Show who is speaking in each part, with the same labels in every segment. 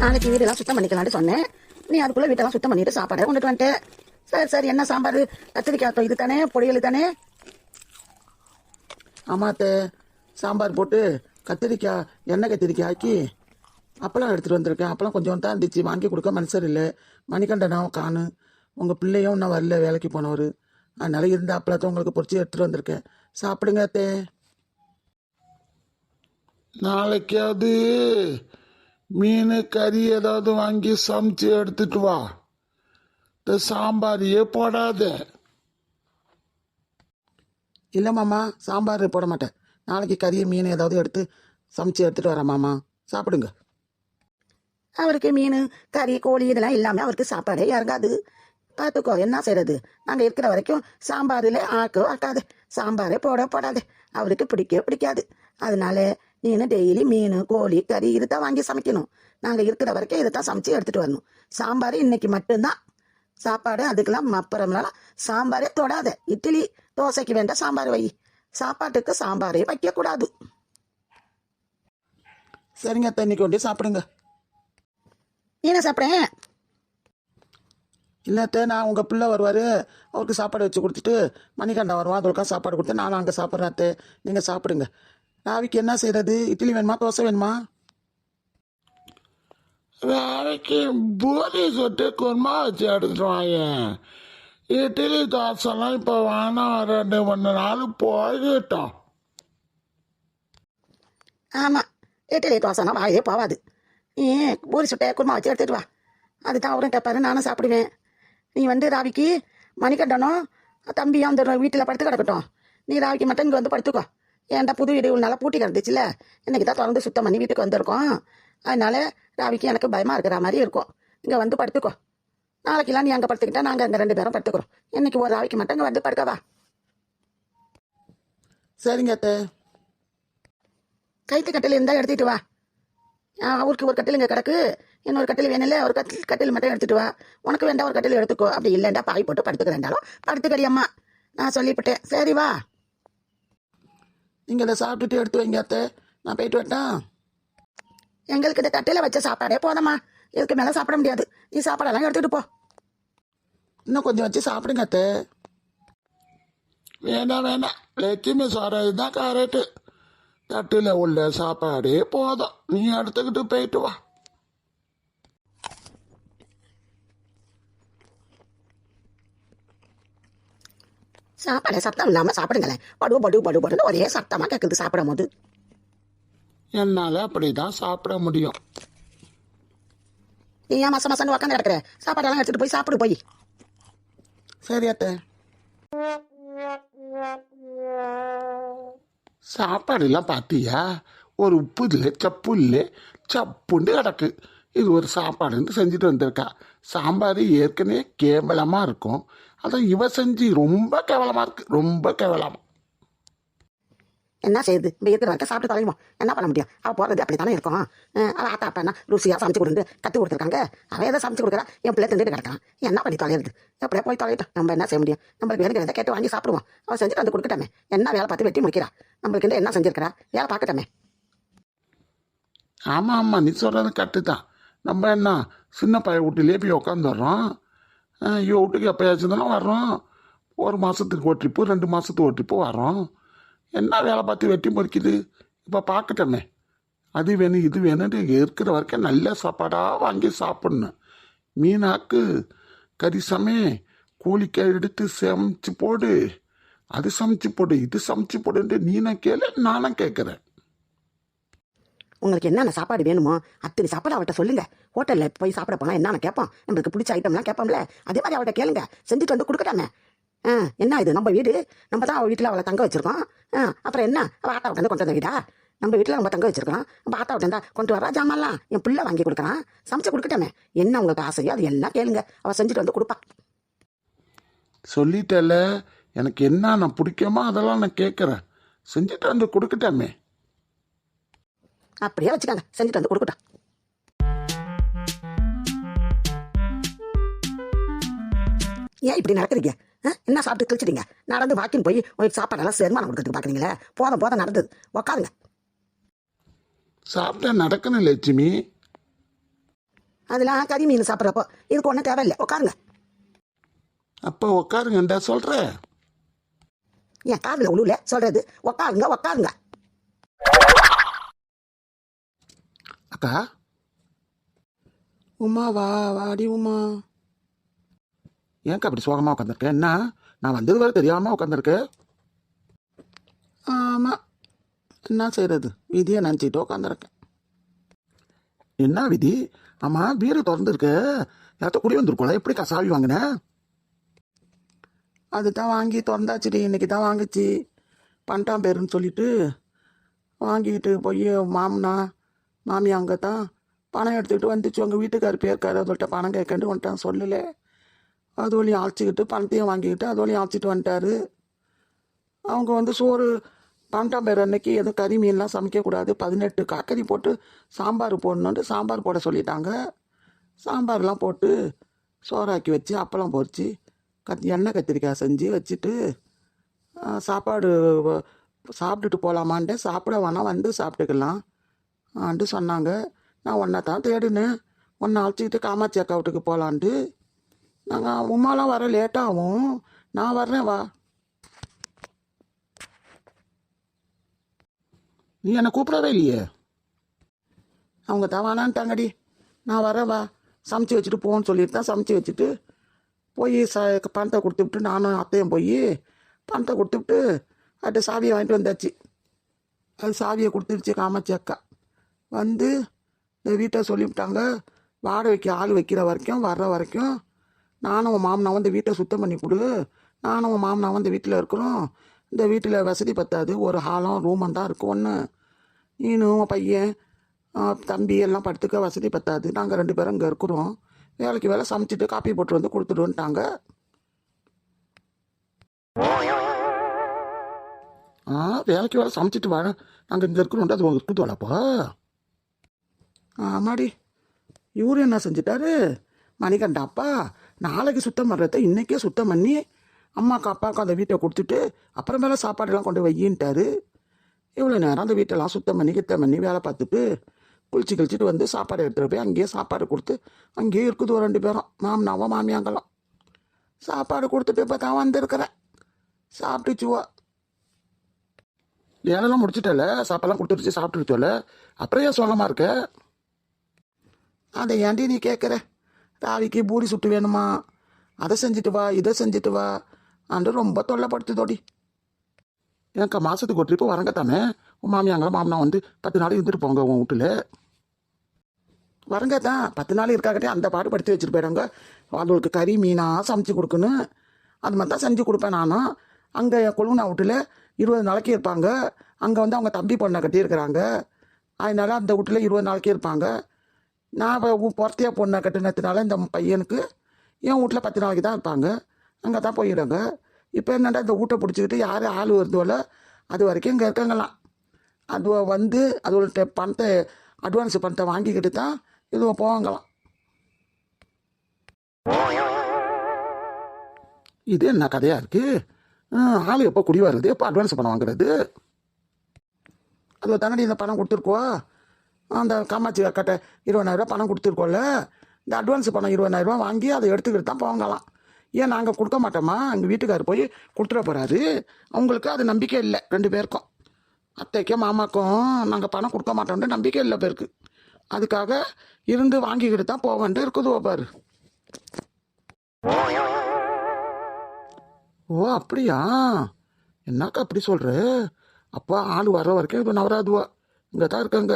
Speaker 1: நாளைக்கு வீடெல்லாம் சுத்தம் பண்ணிக்கலாம்னு சொன்னேன். நீ அதுக்குள்ள வீட்டெல்லாம் சுத்தம் பண்ணிட்டு சாப்பாடு கொண்டுட்டு வந்துட்டேன் சரி சரி என்ன சாம்பார்? கத்திரிக்காய் இது தானே பொரியல் தானே?
Speaker 2: ஆமாத்த சாம்பார் போட்டு கத்திரிக்காய் எண்ணெய் கத்திரிக்காய் ஆக்கி அப்பளம் எடுத்துகிட்டு வந்திருக்கேன். அப்பளம் கொஞ்சம் தான் இருந்துச்சு. வாங்கி கொடுக்க மனுஷர் இல்லை. மணிகண்டனும் காணு. உங்கள் பிள்ளையும் இன்னும் வரல வேலைக்கு போனவர். அதனால இருந்த அப்பளத்தை உங்களுக்கு பொரிச்சு எடுத்துகிட்டு வந்திருக்கேன். சாப்பிடுங்க அத்தே.
Speaker 3: நாளைக்காவது மீன் கறி ஏதாவது வாங்கி சமைச்சு எடுத்துட்டு வா. இந்த சாம்பாரையே போடாத.
Speaker 2: இல்லை மாமா சாம்பார் போட மாட்டேன். நாளைக்கு கறி மீன் ஏதாவது எடுத்து சமைச்சு எடுத்துகிட்டு வரேன் மாமா. சாப்பிடுங்க.
Speaker 1: அவருக்கு மீன் கறி கோழி இதெல்லாம் இல்லாமல் அவருக்கு சாப்பாடே இறங்காது. பார்த்துக்கோ என்ன செய்யறது நாங்கள் இருக்கிற வரைக்கும் சாம்பாரில் ஆக்கோ ஆக்காது. சாம்பாரே போட போடாது. அவருக்கு பிடிக்கவே பிடிக்காது. அதனால நீனு டெய்லி மீன் கோழி கறி இதுதான் வாங்கி சமைக்கணும். நாங்கள் இருக்கிற வரைக்கும் இதை தான் சமைச்சு எடுத்துட்டு வரணும். சாம்பார் இன்னைக்கு மட்டும்தான். சாப்பாடு அதுக்கெல்லாம் அப்புறம்லாம் சாம்பாரே தொடாத. இட்லி தோசைக்கு வேண்டாம் சாம்பார் வை. சாப்பாட்டுக்கு சாம்பாரே வைக்கக்கூடாது.
Speaker 2: சரிங்க அத்தை இன்னைக்கு கொண்டு சாப்பிடுங்க.
Speaker 1: என்ன சாப்பிட்றேன்
Speaker 2: இல்லை அத்தை நான் உங்கள் பிள்ளை வருவார். அவருக்கு சாப்பாடு வச்சு கொடுத்துட்டு மணிகண்டன் வருவான். அதற்காக சாப்பாடு கொடுத்து நானும் அங்கே சாப்பிட்றேன் அத்தை. நீங்கள் சாப்பிடுங்க. ராவிக்கு என்ன செய்கிறது இட்லி வேணுமா? தோசை வேணுமா?
Speaker 3: வேலைக்கு பூரி சொட்டு குருமா வச்சு எடுத்துட்டு வாங்க இட்லி தோசைலாம் இப்போ வேணாம். ரெண்டு மூணு நாள் போய்கிட்டோம்.
Speaker 1: ஆமாம் இட்லி தோசைனா வாயே போவாது. நீ பூரி சுட்டை குருமா வச்சு எடுத்துட்டு வா. அதுதான் அவரும் கேட்பாரு நானும் சாப்பிடுவேன். நீ வந்து ராவிக்கு மணிக்கண்டனும் தம்பியும் அந்த வீட்டில் படுத்து கிடக்கட்டும். நீ ராவிக்கு மட்டும் இங்கே வந்து படுத்துக்கோ. ஏன்டா புது வீடு நல்லா பூட்டி கிடந்துச்சுல? இன்னைக்கு தான் திறந்து சுத்தம் பண்ணி வீட்டுக்கு வந்திருக்கோம். அதனால ராவிக்கு எனக்கு பயமாக இருக்கிற மாதிரி இருக்கும். இங்கே வந்து படுத்துக்கோ. நாளைக்கெல்லாம் நீ அங்கே படுத்துக்கிட்டா நாங்கள் அங்கே ரெண்டு பேரும் படுத்துக்கிறோம். இன்னைக்கு ஒரு ராவிக்கு மட்டும் இங்கே வந்து படுக்கவா
Speaker 2: சரிங்க அத்தை.
Speaker 1: கைத்து கட்டில் இருந்தால் எடுத்துட்டு வா. அவருக்கு ஒரு கட்டில் இங்கே கிடக்கு. இன்னொரு கட்டில் வேணும்ல ஒரு கட்டில் கட்டில் மட்டும் எடுத்துட்டு வா. உனக்கு வேண்டாம் ஒரு கட்டில் எடுத்துக்கோ. அப்படி இல்லைண்டா பாய் போட்டு படுத்துக்கிறேன்டாலும் படுத்துக்கடி அம்மா. நான் சொல்லிவிட்டேன். சரி வா.
Speaker 2: நீங்கள் இதை சாப்பிட்டுட்டு எடுத்து வைங்க அத்தை. நான் போயிட்டு வரட்டேன்
Speaker 1: எங்களுக்கு இந்த கட்டில வச்ச சாப்பாடே போதம்மா. இதுக்கு மேலே சாப்பிட முடியாது. நீ சாப்பாடெல்லாம் எடுத்துட்டு போ.
Speaker 2: இன்னும் கொஞ்சம் வச்சு சாப்பிடுங்க அத்தை.
Speaker 3: வேணாம் வேணாம் லட்சுமி சொல்றது தான் கரெக்டு தட்டில் உள்ள சாப்பாடே போதும். நீ எடுத்துக்கிட்டு போயிட்டு வா.
Speaker 1: சாப்பாடே சத்தம் இல்லாமல் சாப்பிடுங்களேன் படு படு படு படுன்னு ஒரே சத்தமாக கேட்குது சாப்பிடும் போது
Speaker 3: என்னால் அப்படி தான் சாப்பிட முடியும்.
Speaker 1: நீ ஏன் மச மசன்னு உட்காந்து கிடக்குற? சாப்பாடெல்லாம் எடுத்துட்டு போய் சாப்பிடு போய்.
Speaker 2: சரி அத்தை.
Speaker 3: சாப்பாடுலாம் பார்த்தியா ஒரு உப்பு இல்லை சப்பு இல்லை சப்புண்டு கிடக்கு. இது ஒரு சாப்பாடுன்னு செஞ்சுட்டு வந்திருக்கா. சாம்பார் ஏற்கனவே கேவலமாக இருக்கும். அதான் இவ செஞ்சு ரொம்ப கேவலமாக இருக்கு. ரொம்ப கேவலமாக
Speaker 1: என்ன செய்யுது இப்போ இருக்கிற வரைக்கும் சாப்பிட்டு தொலைவோம். என்ன பண்ண முடியும்? அவள் போகிறது அப்படி தானே இருக்கும்? அவள் ஆத்தா அப்பா என்ன ருசியாக சமைச்சு கொடுத்து கற்றுக் கொடுத்துருக்காங்க. அவள் எதை சமைச்சு கொடுக்குறா. என் பிள்ளை திண்டுட்டு கிடக்கான் என்ன பண்ணி தொலைகிறது எப்படியே போய் தொலைட்டோம் நம்ம என்ன செய்ய முடியும்? நம்மளுக்கு வேணுங்கிறத கேட்டு வாங்கி சாப்பிடுவோம். அவள் செஞ்சுட்டு வந்து கொடுக்கட்டாமே. என்ன வேலை பார்த்து வெட்டி முடிக்கிறா? நம்மளுக்கு என்ன செஞ்சிருக்கிறா? வேலை பார்க்கட்டாமே.
Speaker 3: ஆமாம் ஆமாம் நீ சொல்கிறது கட்டு தான். நம்ம என்ன சின்ன பையன் வீட்டிலே போய் உட்காந்துடுறோம் வீட்டுக்கு எப்போயாச்சும் தானே வர்றோம். ஒரு மாதத்துக்கு ஒரு ட்ரிப்பு ரெண்டு மாதத்துக்கு ஒரு ட்ரிப்பு வர்றோம். என்ன வேலை பார்த்து வெட்டி முறிக்குது? இப்போ பார்க்கட்டமே. அது வேணும் இது வேணும்னு இருக்கிற வரைக்கும் நல்ல சாப்பாடாக வாங்கி சாப்பிட்ணும். மீனாக்கு கறி சமே கூலிக்காய் எடுத்து சமைச்சு போடு. அது சமைச்சு போடு இது சமைச்சு போடுன்ட்டு நீனும் கேளு நானும் கேட்குறேன்
Speaker 1: உங்களுக்கு என்னென்ன சாப்பாடு வேணுமோ அத்தனை சாப்பாடு அவட்ட சொல்லுங்க. ஹோட்டலில் போய் சாப்பிட போனால் என்னென்ன கேட்போம்? நம்மளுக்கு பிடிச்ச ஐட்டம்லாம் கேட்போம்ல. அதே மாதிரி அவட்ட கேளுங்க. செஞ்சுட்டு வந்து கொடுக்கட்டாமே ஆ என்ன இது? நம்ம வீடு? நம்ம தான் அவள் வீட்டில் அவளை தங்க வச்சிருக்கோம். ஆ அப்புறம் என்ன? அவள் ஆட்டா விட்டு கொண்டு வந்த வீடா? நம்ம வீட்டில் நம்ம தங்க வச்சிருக்கோம் நம்ம ஆட்டா விட்டு கொண்டு வரா ஜாமான்லாம்? என் பிள்ளை வாங்கி கொடுக்குறான். சமைச்சு கொடுக்கட்டமே என்ன உங்களுக்கு ஆசையோ அது எல்லாம் கேளுங்க. அவள் செஞ்சுட்டு வந்து கொடுப்பா.
Speaker 3: சொல்லிட்டல எனக்கு என்ன நான் பிடிக்குமோ அதெல்லாம் நான் கேட்குறேன். செஞ்சுட்டு வந்து கொடுக்கட்டாமே
Speaker 1: அப்படியே வச்சுக்காங்க. செஞ்சுட்டு வந்து கொடுக்கட்டும். ஏன் இப்படி நடக்குறீங்க? என்ன சாப்பிட்டு கிழிச்சிட்டீங்க? நடந்து வாக்கிங் போய் ஒரு சாப்பாடெல்லாம் செருமானம் கொடுக்கறதுக்கு பார்க்குறீங்களே? போதும் போதும் நடந்தது உக்காருங்க.
Speaker 3: சாப்பிட்டா நடக்கணும் லட்சுமி.
Speaker 1: அதெல்லாம் கறி மீன் சாப்பிட்றப்போ இதுக்கு ஒன்றும் தேவையில்லை. உட்காருங்க
Speaker 3: அப்போ உட்காருங்கண்டா சொல்கிறேன்
Speaker 1: என் காதில் உள்ள சொல்றது உட்காருங்க உட்காருங்க
Speaker 3: அக்கா
Speaker 2: உமா வா வாடி உமா.
Speaker 3: ஏன்க்கா அப்படி சோகமாக உட்காந்துருக்கேன் என்ன? நான் வந்தது வரை தெரியாமல் உட்காந்துருக்கேன்
Speaker 2: ஆமாம் என்ன செய்கிறது விதியை நினச்சிட்டு உட்காந்துருக்கேன்
Speaker 3: என்ன விதி? ஆமாம் வீடு திறந்துருக்கு. யார்த்த குடி வந்திருக்கோல எப்படிக்கா சாவி வாங்கினேன்
Speaker 2: அதுதான் வாங்கி திறந்தாச்சுடி இன்னைக்கு தான் வாங்குச்சு. பண்டாம் பேருன்னு சொல்லிட்டு வாங்கிட்டு போய் மாமனா மாமி அங்கே தான் பணம் எடுத்துக்கிட்டு வந்துச்சு. உங்கள் வீட்டுக்கார் பேருக்காரு அதோட்ட பணம் கேட்கண்டு வந்துட்டான் சொல்லலை. அதோலையும் அழைச்சிக்கிட்டு பணத்தையும் வாங்கிக்கிட்டு அதோலையும் அழைச்சிட்டு வந்துட்டாரு. அவங்க வந்து சோறு பன்னெண்டாம் பேர் அன்னைக்கு எதுவும் கறி மீன்லாம் சமைக்கக்கூடாது பதினெட்டு காக்கறி போட்டு சாம்பார் போடணுன்ட்டு சாம்பார் போட சொல்லிட்டாங்க. சாம்பார்லாம் போட்டு சோறாக்கி வச்சு அப்பளம் பொறிச்சு கத் எண்ணெய் கத்திரிக்காய் செஞ்சு வச்சுட்டு சாப்பாடு சாப்பிட்டுட்டு போகலாமான்ட்டு சாப்பிட வேணாம் வந்து சாப்பிட்டுக்கலாம். ஆன்ட்டு சொன்னாங்க. நான் ஒன்றை தான் தேடினேன். ஒன்றை அழைச்சிக்கிட்டு காமாட்சி அக்கா வீட்டுக்கு போகலான்ட்டு நாங்கள் உமாலாம் வர லேட்டாகும் நான் வர்றேன் வா.
Speaker 3: நீ என்னை கூப்பிடவே இல்லையே?
Speaker 2: அவங்க தான் வேணான்ட்டாங்கடி. நான் வரேன் வா. சமைச்சு வச்சுட்டு போன்னு சொல்லிட்டு தான் சமைச்சு வச்சுட்டு போய் ச பணத்தை கொடுத்து விட்டு நானும் அத்தையும் போய் பணத்தை கொடுத்து விட்டு அது சாவியை வாங்கிட்டு வந்தாச்சு. அது சாவியை கொடுத்துருச்சு காமாட்சி அக்கா. வந்து இந்த வீட்டை சொல்லிவிட்டாங்க. வாடகைக்கு ஆள் வைக்கிற வரைக்கும் வர்ற வரைக்கும் நானும் உன் மாமனா வந்து வீட்டை சுத்தம் பண்ணி கொடு. நானும் உன் மாமனா வந்து வீட்டில் இருக்கிறோம். இந்த வீட்டில் வசதி பத்தாது. ஒரு ஹாலும் ரூமும் தான் இருக்கும் ஒன்று நீனும் உன் பையன் தம்பி எல்லாம் படுத்துக்க வசதி பத்தாது. நாங்கள் ரெண்டு பேரும் இங்கே இருக்கிறோம். வேலைக்கு வேலை சமைச்சிட்டு காப்பி போட்டு வந்து கொடுத்துடுவோன்ட்டாங்க
Speaker 3: ஆ வேலைக்கு வேலை சமைச்சிட்டு வரேன் நாங்கள் இங்கே இருக்கிறோம் அது உங்களுக்கு இருக்குதுவாளப்பா
Speaker 2: ஆமாடி. இவரு என்ன செஞ்சிட்டாரு? மணிகண்டா அப்பா நாளைக்கு சுத்தம் பண்ணுறத இன்றைக்கே சுத்தம் பண்ணி அம்மாக்கு அப்பாவுக்கு அந்த வீட்டை கொடுத்துட்டு அப்புறமேல சாப்பாடெல்லாம் கொண்டு வையின்ட்டாரு. இவ்வளோ நேரம் அந்த வீட்டெல்லாம் சுத்தம் பண்ணி கித்தம் பண்ணி வேலை பார்த்துட்டு குளிச்சு கழிச்சிட்டு வந்து சாப்பாடு எடுத்துகிட்டு போய் அங்கேயே சாப்பாடு கொடுத்து அங்கேயே இருக்குது ஒரு ரெண்டு பேரும் மாமனாவும் மாமியாங்கலாம் சாப்பாடு கொடுத்துட்டு இப்போ தான் வந்திருக்கிறேன். சாப்பிட்டுச்சுவா.
Speaker 3: வேலைலாம் முடிச்சிட்டல சாப்பாடெல்லாம் கொடுத்துருச்சு சாப்பிட்டுருச்சோல அப்புறம் ஏன் சோகமாக இருக்க?
Speaker 2: அதை ஏன்டி நீ கேட்குற ராவிக்கு பூரி சுட்டு வேணுமா? அதை செஞ்சுட்டு வா இதை செஞ்சுட்டு வா அன்று ரொம்ப தொல்லைப்படுத்துதோடி.
Speaker 3: எனக்கு மாதத்துக்கு ஒரு ட்ரிப்பு வரங்க தானே உன் மாமியாங்களா மாமனா வந்து பத்து நாள் இருந்துட்டு போங்க உன் வீட்டில்.
Speaker 2: வரங்க தான் பத்து நாள் இருக்காகட்டே அந்த பாட்டு படுத்து வச்சுட்டு போயிடுவாங்க அவங்களுக்கு கறி மீனாக சமைச்சு கொடுக்கணும் அது மாதிரி தான் செஞ்சு கொடுப்பேன் நானும் அங்கே என் கொழுனா வீட்டில் இருபது நாளைக்கு இருப்பாங்க. அங்கே வந்து அவங்க தம்பி பொண்ணை கட்டியிருக்கிறாங்க. அதனால அந்த வீட்டில் இருபது நாளைக்கு இருப்பாங்க. நான் இப்போ பொறத்தையா பொண்ணை கட்டினதுனால இந்த பையனுக்கு என் வீட்டில் பத்து நாளைக்கு தான் இருப்பாங்க. அங்கே தான் போயிடுங்க இப்போ என்னடா இந்த வீட்டை பிடிச்சிக்கிட்டு யார் ஆள் வருதோல அது வரைக்கும் இங்கே இருக்காங்களாம். அது வந்து அதோட பணத்தை அட்வான்ஸ் பணத்தை வாங்கிக்கிட்டு தான் இதுவும் போவாங்களாம்
Speaker 3: இது என்ன கதையாக இருக்குது ஆள் எப்போ குடி வருது? எப்போ அட்வான்ஸ் பணம் வாங்குறது?
Speaker 2: அது தானடி இந்த பணம் கொடுத்துருக்கோம் அந்த காமாட்சி அக்காட்ட இருபதாயிரரூவா பணம் கொடுத்துருக்கோம்ல. இந்த அட்வான்ஸ் பணம் இருபதாயிரரூவா வாங்கி அதை எடுத்துக்கிட்டு தான் போங்கலாம் ஏன் நாங்கள் கொடுக்க மாட்டோமா? எங்கள் வீட்டுக்கார் போய் கொடுத்துட போகிறாரு அவங்களுக்கு அது நம்பிக்கை இல்லை ரெண்டு பேருக்கும். அத்தைக்கும் மாமாக்கும் நாங்கள் பணம் கொடுக்க மாட்டோம்னு நம்பிக்கை இல்லை பேருக்கு. அதுக்காக இருந்து வாங்கிக்கிட்டு தான் போவேன்ட்டு இருக்குது பாரு.
Speaker 3: ஓ அப்படியா? என்னக்கா அப்படி சொல்கிற அப்பா ஆள் வர்ற வரைக்கும் இது நவராதுவா. இங்கே தான் இருக்காங்க.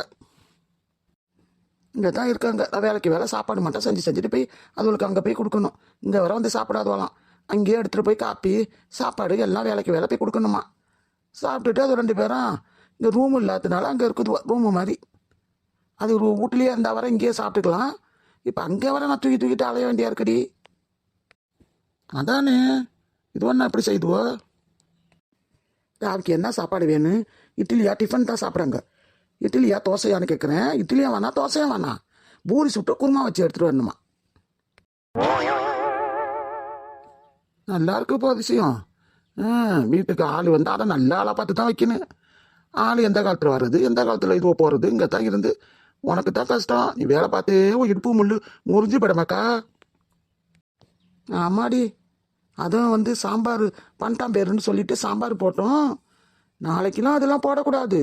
Speaker 2: இங்கே தான் இருக்காங்க வேலைக்கு வேலை சாப்பாடு மட்டும் செஞ்சு செஞ்சுட்டு போய் அதுகளுக்கு அங்கே போய் கொடுக்கணும். இங்கே வர வந்து சாப்பிடாதவலாம் அங்கேயே எடுத்துகிட்டு போய் காப்பி சாப்பாடு எல்லாம் வேலைக்கு வேலை போய் கொடுக்கணுமா? சாப்பிட்டுட்டு அது ரெண்டு பேரும் இங்கே ரூம் இல்லாததுனால அங்கே இருக்குது ரூமு மாதிரி. அது ஒரு வீட்லேயே இருந்தால் வர இங்கேயே சாப்பிட்டுக்கலாம். இப்போ அங்கே வர நான் தூக்கி தூக்கிட்டு அலைய வேண்டியா இருக்குடி?
Speaker 3: அதானே. இது ஒன்றா எப்படி செய்துவோ?
Speaker 2: அவருக்கு என்ன சாப்பாடு வேணும்? இட்லியா டிஃபன் தான் சாப்பிட்றாங்க. இட்லியா தோசையான்னு கேட்குறேன் இட்லியா வேணாம் தோசையா வேணாம் பூரி சுட்டு குருமா வச்சு எடுத்துகிட்டு வரணுமா?
Speaker 3: நல்லா இருக்கு இப்போ அதிசயம். ஆ, வீட்டுக்கு ஆள் வந்து அதை நல்ல ஆளாக பார்த்து தான் வைக்கணும். ஆள் எந்த காலத்தில் வர்றது எந்த காலத்தில் இதுவோ போகிறது இங்கே தான் இருந்து.
Speaker 2: உனக்கு தான் கஷ்டம். நீ வேலை பார்த்தே உன் இடுப்பு முள்ளு முறிஞ்சு போயிடமாக்கா ஆமாடி. அதுவும் வந்து சாம்பார் பண்ணிட்டான் பேருன்னு சொல்லிட்டு சாம்பார் போட்டோம். நாளைக்கெல்லாம் அதெல்லாம் போடக்கூடாது.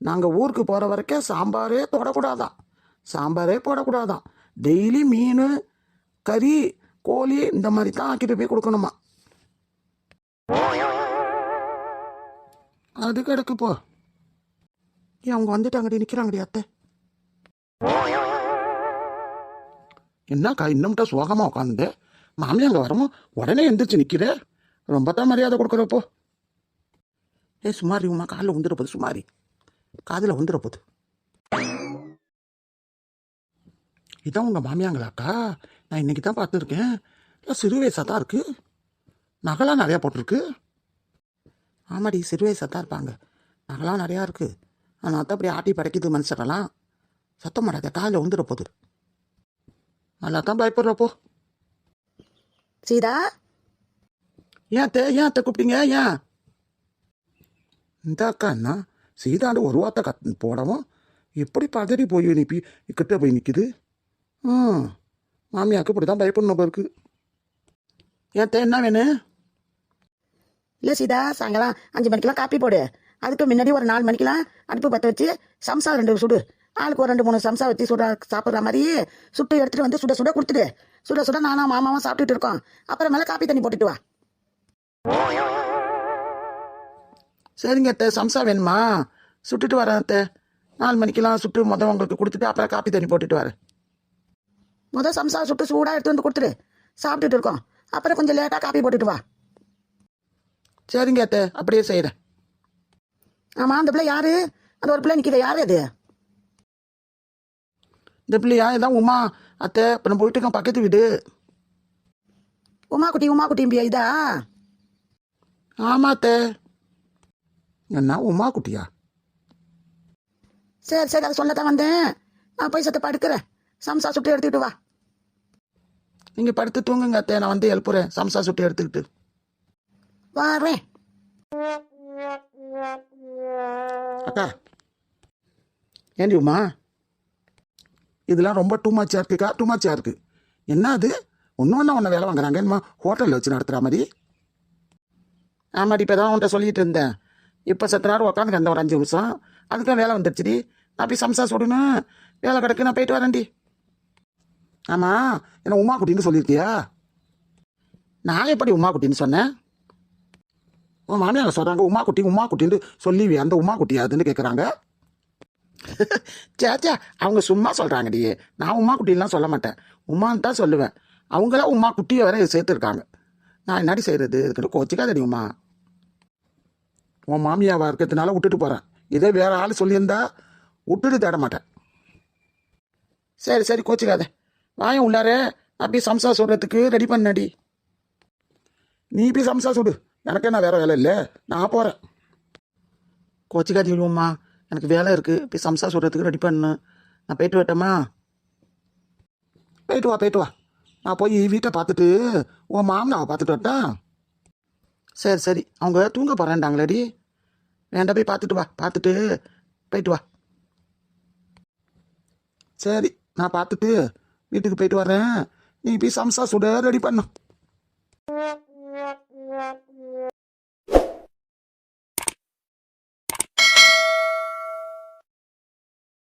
Speaker 2: நாங்கள் ஊருக்கு போகிற வரைக்கும் சாம்பாரே தொடக்கூடாதான் சாம்பாரே போடக்கூடாதான் டெய்லி மீன் கறி கோழி இந்த மாதிரி தான் ஆக்கிட்டு போய் கொடுக்கணுமா? அது கிடக்கு போ? அவங்க வந்துட்டாங்கடி நிற்கிறாங்கடி அத்தை. என்னக்கா இன்னும்ட்ட சோகமாக உட்காந்து மாமி அங்கே வரவும் உடனே எந்திரிச்சு நிற்கிற ரொம்ப தான் மரியாதை கொடுக்குறப்போ. ஏ சுமாரி உமா காலில் உந்துட்டு போகுது சுமாரி. காதில் வந்துட போகுது இதான் உங்கள் மாமியாங்களாக்கா? நான் இன்னைக்கு தான் பார்த்துருக்கேன். இல்லை சிறு வயசாக தான் இருக்கு. நகைலாம் நிறையா போட்டிருக்கு. ஆமாடி சிறு வயசாக தான் இருப்பாங்க. நகைலாம் நிறையா இருக்கு. அதனால தான் அப்படி ஆட்டி படைக்குது மனுஷரெல்லாம். சத்தம் மாட்டாத காலில் வந்துட போகுது நல்லா தான் பயப்படுறப்போ
Speaker 1: சீதா?
Speaker 2: ஏன் அத்தை ஏன் அத்தை கூப்பிட்டீங்க? ஏன்? இந்த அக்கா என்ன சீதாண்டு ஒரு வார்த்தை கத் போடவும் எப்படி பதறி போய் நிப்பி கிட்ட போய் நிற்குது ம் மாமியாக்கு இப்படி தான் பயப்படணும் இருக்கு. ஏன் என்ன வேணும்
Speaker 1: இல்லை சீதா சாயங்காலம் அஞ்சு மணிக்கெல்லாம் காப்பி போடு. அதுக்கு முன்னாடி ஒரு நாலு மணிக்கெல்லாம் அடுப்பு பற்ற வச்சு சம்சா ரெண்டு சுடு. ஆளுக்கு ஒரு ரெண்டு மூணு சம்சா வச்சு சுட சாப்பிட்ற மாதிரி சுட்டு எடுத்துகிட்டு வந்து சுட சுட கொடுத்துட்டு சுட சுட நானும் மாமாவும் சாப்பிட்டுட்டு இருக்கோம். அப்புறமேல காப்பி தண்ணி போட்டுட்டு வா.
Speaker 2: சரிங்க அத்தை. சம்சா வேணுமா? சுட்டுட்டு வரேன் அத்தை. நாலு மணிக்கெல்லாம் சுட்டு மொதல் உங்களுக்கு கொடுத்துட்டு அப்புறம் காப்பி தண்ணி போட்டுட்டு வரேன்.
Speaker 1: முதல் சம்சா சுட்டு சூடாக எடுத்து வந்து கொடுத்துரு சாப்பிட்டுட்டு இருக்கோம். அப்புறம் கொஞ்சம் லேட்டாக காப்பி போட்டுட்டு வா.
Speaker 2: சரிங்க அத்தை. அப்படியே செய்கிறேன்
Speaker 1: ஆமாம் அந்த பிள்ளை யாரு? அந்த ஒரு பிள்ளை நிற்கிது யார் அது?
Speaker 2: இந்த பிள்ளையா? இதான் உமா. அத்தை இப்போ நம்ம போயிட்டு பக்கத்து வீடு.
Speaker 1: உமா குட்டி உமா குட்டிம்பியா இதா?
Speaker 2: ஆமா அத்தை. என்ன உமா குட்டியா
Speaker 1: சரி சரி அதை சொல்லத்தான் வந்தேன். நான் போய் சத்த படுக்கிறேன். சம்சா சுட்டு எடுத்துக்கிட்டு வா.
Speaker 2: நீங்கள் படுத்து தூங்குங்க அத்தை நான் வந்து எழுப்புறேன். சம்சா சுட்டு எடுத்துக்கிட்டு.
Speaker 1: வாரேன்.
Speaker 2: அக்கா ஏண்டி உமா? இதெல்லாம் ரொம்ப டூ மச்சாக இருக்குக்கா டூ மச்சாக இருக்கு. என்ன அது? ஒன்று ஒன்று ஒன்று வேலை வாங்குறாங்க. என்னமா ஹோட்டலில் வச்சு நடத்துகிற மாதிரி? ஆமாடி இப்போ தான் உன்ட்ட சொல்லிட்டு இருந்தேன். இப்போ சத்து நேரம் உட்காந்துக்க அந்த ஒரு அஞ்சு நிமிஷம். அதுக்கும் வேலை வந்துடுச்சுடி நான் போய் சம்சா சுடணும் வேலை கிடக்கு நான் போயிட்டு வரேன்டி. ஆமாம் என்ன உமா குட்டின்னு சொல்லியிருக்கியா? நான் எப்படி உமா குட்டின்னு சொன்னேன்? உன் மாமியார் சொல்கிறாங்க உமா குட்டி உமா குட்டின்னு சொல்லி அந்த உமா குட்டி அதுன்னு கேட்குறாங்க சேச்சா அவங்க சும்மா சொல்கிறாங்கடி நான் உமா குட்டிலாம் சொல்ல மாட்டேன். உமான்னு தான் சொல்லுவேன். அவங்களாம் உமா குட்டியை வேற சேர்த்துருக்காங்க. நான் என்னாடி செய்கிறது இதுக்கிட்ட கோச்சிக்காதடி உமா. உன் மாமியாவா இருக்கிறதுனால விட்டுட்டு போகிறேன் இதே வேற ஆள் சொல்லியிருந்தா விட்டுட்டு தேட மாட்டேன். சரி சரி கோச்சிக்காத. வாயம் உள்ளாரே. அப்படியே சம்சா சொல்கிறதுக்கு ரெடி பண்ணடி நீ இப்படி சம்சா சுடு. எனக்கு என்ன வேற வேலை இல்லை. நான் போகிறேன் கோச்சிக்காதி விடுவோம்மா எனக்கு வேலை இருக்குது இப்படி சம்சா சுடுறதுக்கு ரெடி பண்ணு. நான் போயிட்டு வரட்டேம்மா போயிட்டு வா போயிட்டு வா. நான் போய் வீட்டை பார்த்துட்டு உன் மாமனாவை பார்த்துட்டு வரட்டா? சரி சரி. அவங்க தூங்க போகிறேன்டாங்களேடி வேண்டாம் போய் பார்த்துட்டு வா பார்த்துட்டு போயிட்டு வா. சரி நான் பார்த்துட்டு வீட்டுக்கு போயிட்டு வரேன். நீ போய் சம்சா சுட ரெடி பண்ணும்